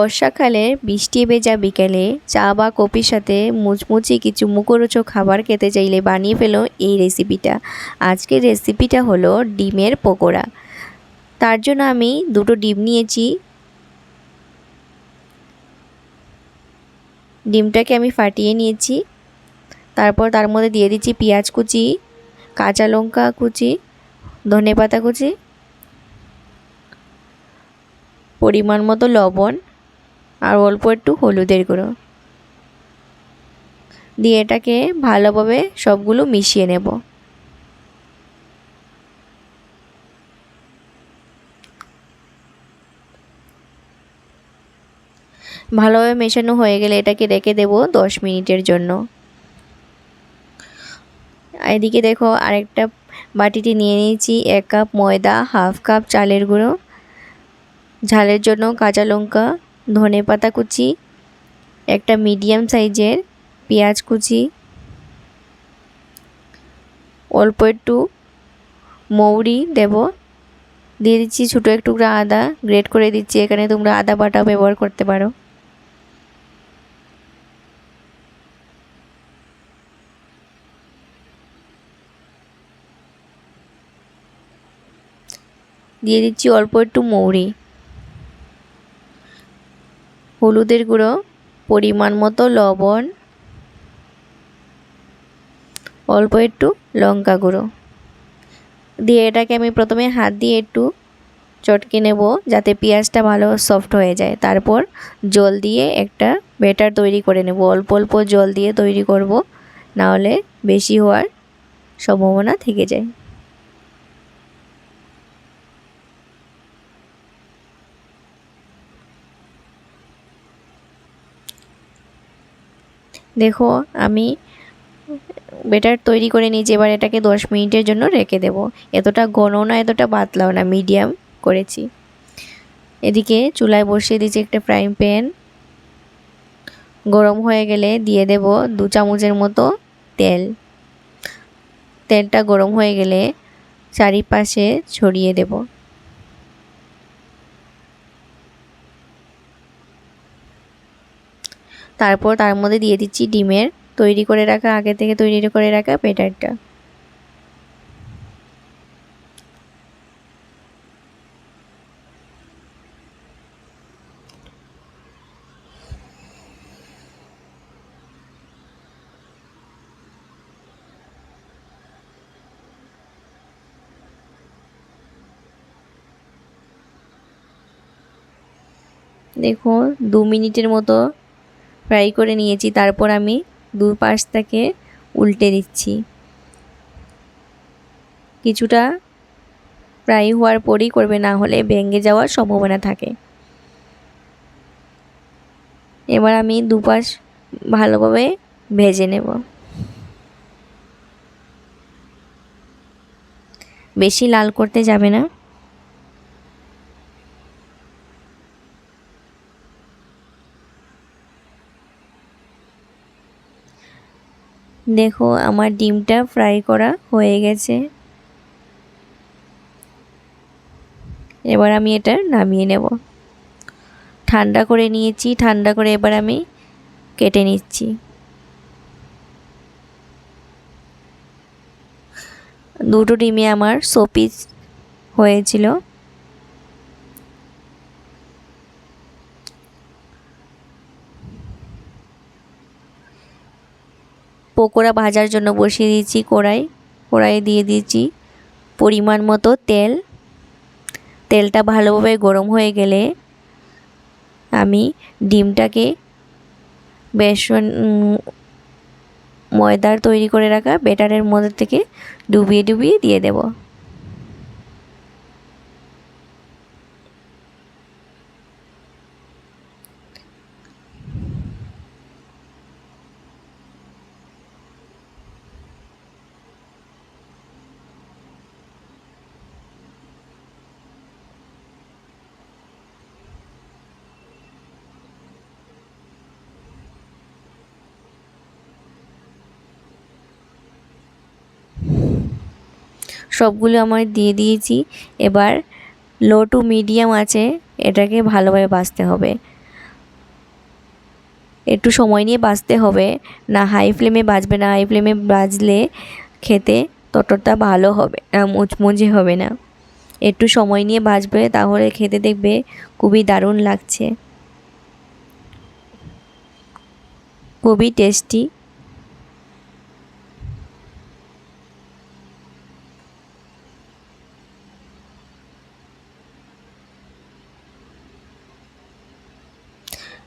বর্ষাকালে বৃষ্টি ভেজা বিকেলে চা বা কফির সাথে মুচমুচি কিছু মুখরোচক খাবার খেতে চাইলে বানিয়ে ফেলো এই রেসিপিটা। আজকের রেসিপিটা হলো ডিমের পকোড়া। তার জন্য আমি দুটো ডিম নিয়েছি। ডিমটাকে আমি ফাটিয়ে নিয়েছি। তারপর তার মধ্যে দিয়ে দিচ্ছি পেঁয়াজ কুচি, কাঁচা লঙ্কা কুচি ধনে পাতা কুচি, পরিমাণ মতো লবণ আর অল্প একটু হলুদের গুঁড়ো। দিয়ে এটাকে ভালোভাবে সবগুলো মিশিয়ে নেব। ভালোভাবে মেশানো হয়ে গেলে এটাকে রেখে দেব দশ মিনিটের জন্য। এদিকে দেখো আরেকটা বাটিতে নিয়ে নিয়েছি এক কাপ ময়দা, হাফ কাপ চালের গুঁড়ো, ঝালের জন্য কাঁচা লঙ্কা ধনে পাতা কুচি, একটা মিডিয়াম সাইজের পেঁয়াজ কুচি, অল্প একটু মৌরি দেব। দিয়ে দিচ্ছি ছোটো এক টুকরা আদা গ্রেট করে দিচ্ছি। এখানে তোমরা আদা বাটাও ব্যবহার করতে পারো। দিয়ে দিচ্ছি অল্প একটু মৌরি। হলুদের গুঁড়ো, পরিমাণ মতো লবণ, অল্প একটু লঙ্কা গুঁড়ো। দিয়ে এটাকে আমি প্রথমে হাত দিয়ে একটু চটকে নেব যাতে পেঁয়াজটা ভালো সফট হয়ে যায়। তারপর জল দিয়ে একটা ব্যাটার তৈরি করে নেব। অল্প অল্প জল দিয়ে তৈরি করব, নাহলে বেশি হওয়ার সম্ভাবনা থেকে যায়। দেখো, আমি বেটার তৈরি করে নিয়েছি, এবার এটাকে দশ মিনিটের জন্য রেখে দেব। এতটা ঘন না, এতটা পাতলাও না, মিডিয়াম করেছি। এদিকে চুলায় বসিয়ে দিয়েছি একটা ফ্রাইং প্যান। গরম হয়ে গেলে দিয়ে দেব দু চামচের মতো তেল। তেলটা গরম হয়ে গেলে চারিপাশে ছড়িয়ে দেব। তারপর তার মধ্যে দিয়ে দিচ্ছি ডিমের, তৈরি করে রাখা, আগে থেকে তৈরি করে রাখা বেটারটা দেখুন, দু মিনিটের মতো ফ্রাই করে নিয়েছি, তারপর আমি দু পাশ থেকে উল্টে দিচ্ছি। কিছুটা ফ্রাই হওয়ার পরই করবে, না হলে ভেঙে যাওয়ার সম্ভাবনা থাকে। এবার আমি দুপাশ ভালোভাবে ভেজে নেব। বেশি লাল করতে যাবে না। দেখো, আমার ডিমটা ফ্রাই করা হয়ে গেছে। এবার আমি এটা নামিয়ে নেব। ঠান্ডা করে নিয়েছি, ঠান্ডা করে এবার আমি কেটে নিচ্ছি। দুটো ডিমে আমার শোপিস হয়েছিল। পকোড়া ভাজার জন্য বসিয়ে দিয়েছি কড়াই। কড়াইয়ে দিয়ে দিয়েছি পরিমাণ মতো তেল। তেলটা ভালোভাবে গরম হয়ে গেলে আমি ডিমটাকে বেসন ময়দার তৈরি করে রাখা বেটারের মধ্যে থেকে ডুবিয়ে ডুবিয়ে দিয়ে দেবো। সবগুলো আমার দিয়ে দিয়েছি। এবার লো টু মিডিয়াম আছে, এটাকে ভালোভাবে বাঁচতে হবে। একটু সময় নিয়ে বাঁচতে হবে, না হাই ফ্লেমে বাঁচবে না। হাই ফ্লেমে বাজলে খেতে ততটা ভালো হবে মুচমুচে হবে না। একটু সময় নিয়ে বাঁচবে, তাহলে খেতে দেখবে খুবই দারুণ লাগছে। খুবই টেস্টি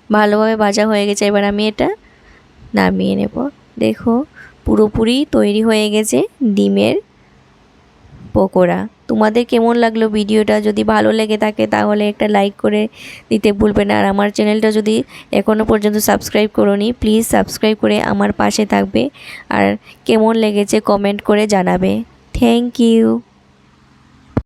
ভালোভাবে ভাজা হয়ে গেছে, এবার আমি এটা নামিয়ে নেব। দেখো, পুরোপুরি তৈরি হয়ে গেছে ডিমের পকোড়া। তোমাদের কেমন লাগল ভিডিওটা? যদি ভালো লেগে থাকে তাহলে একটা লাইক করে দিতে ভুলবে না। আর আমার চ্যানেলটা যদি এখনও পর্যন্ত সাবস্ক্রাইব করোনি প্লিজ সাবস্ক্রাইব করে আমার পাশে থাকবে। আর কেমন লেগেছে কমেন্ট করে জানাবে। Thank you